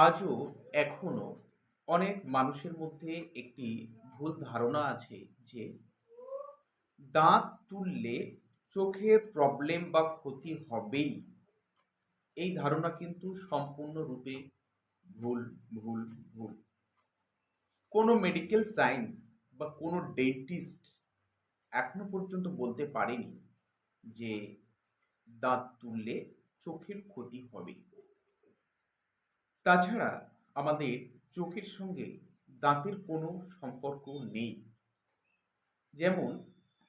আজও এখনও অনেক মানুষের মধ্যে একটি ভুল ধারণা আছে যে দাঁত তুললে চোখের প্রবলেম বা ক্ষতি হবেই। এই ধারণা কিন্তু সম্পূর্ণরূপে ভুল ভুল ভুল। কোনো মেডিকেল সায়েন্স বা কোনো ডেন্টিস্ট এখনও পর্যন্ত বলতে পারেনি যে দাঁত তুললে চোখের ক্ষতি হবে তাছাড়া আমাদের চোখের সঙ্গে দাঁতের কোনো সম্পর্ক নেই। যেমন,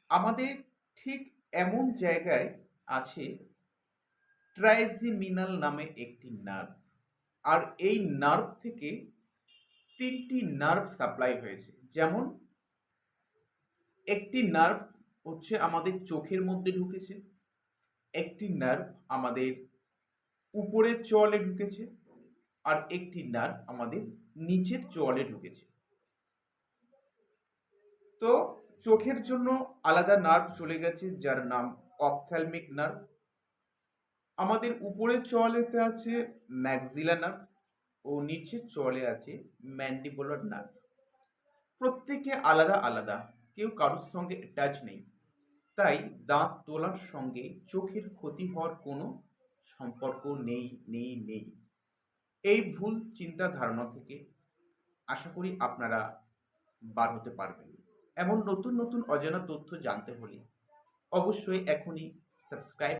আমাদের ঠিক এমন জায়গায় আছে ট্রাইজিমিনাল নামে একটি নার্ভ, আর এই নার্ভ থেকে তিনটি নার্ভ সাপ্লাই হয়েছে। যেমন, একটি নার্ভ হচ্ছে আমাদের চোখের মধ্যে ঢুকেছে, একটি নার্ভ আমাদের উপরের চলে ঢুকেছে আর একটি নার্ভ আমাদের নিচের চোয়ালে ঢুকেছে। তো চোখের জন্য আলাদা নার্ভ চলে গেছে, যার নাম অপথ্যালমিক নার্ভ। আমাদের উপরের চোয়ালেতে আছে ম্যাক্সিলা নার্ভ ও নিচের চোয়ালে আছে ম্যান্ডিবুলার নার্ভ। প্রত্যেকে আলাদা আলাদা, কেউ কারোর সঙ্গে অ্যাটাচ নেই। তাই দাঁত তোলার সঙ্গে চোখের ক্ষতি হওয়ার কোনো সম্পর্ক নেই নেই নেই। এই ভুল চিন্তা ধারণা থেকে আশা করি আপনারা বার হতে পারবেন। এমন নতুন নতুন অজানা তথ্য জানতে হলে অবশ্যই এখনই সাবস্ক্রাইব